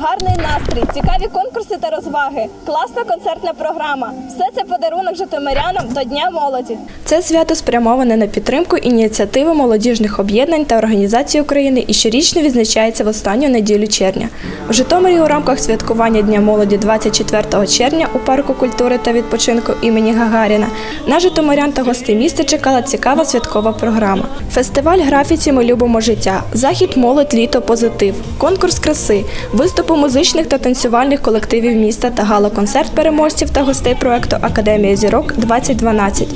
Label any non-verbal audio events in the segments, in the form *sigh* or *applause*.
гарний настрій, цікаві конкурси та розваги, класна концертна програма. Все це подарунок житомирянам до Дня молоді. Це свято спрямоване на підтримку ініціативи молодіжних об'єднань та організацій України і щорічно відзначається в останню неділю червня. У Житомирі у рамках святкування Дня молоді 24 червня у парку культури та відпочинку імені Гагаріна на житомирян та гостей міста чекала цікава святкова програма. Фестиваль графіці Ми любимо життя, захід молодь літо позитив, конкурс краси, виступи музичних та танцювальних колективів міста та гала-концерт переможців та гостей проекту Академія зірок 2012.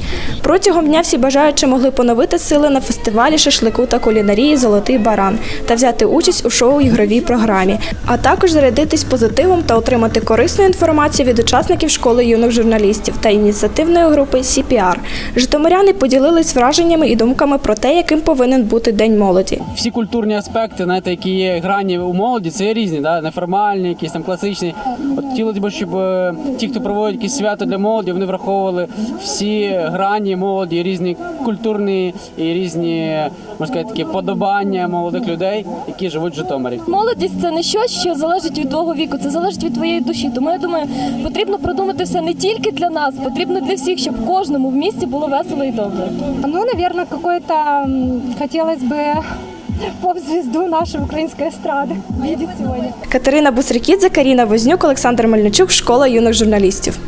Протягом дня всі бажаючі могли поновити сили на фестивалі шашлику та кулінарії Золотий баран та взяти участь у шоу ігровій програмі, а також зарядитись позитивом та отримати корисну інформацію від учасників школи юних журналістів та ініціативної групи CPR. Житомиряни поділились враженнями і думками про те, яким повинен бути День молоді. всі культурні аспекти, знаєте, які є грані у молоді, це різні, да? Неформальні, якісь там класичні. От хотілося б, щоб е, ті, хто проводять якісь свято для молоді, вони враховували всі грані молоді, різні культурні і різні, можна сказати, такі подобання молодих людей, які живуть в Житомирі. Молодість це не щось, що залежить від твого віку, це залежить від твоєї душі. Тому я думаю, потрібно продумати все не тільки для нас, потрібно для всіх, щоб кожному в місті було весело і добре. Ну, наверное, какой-то м, хотелось бы *laughs* поп-звезду нашей украинской эстрады видеть сегодня. Катерина Бусрикидзе, Каріна Вознюк, Олександр Мельничук, школа юних журналістів.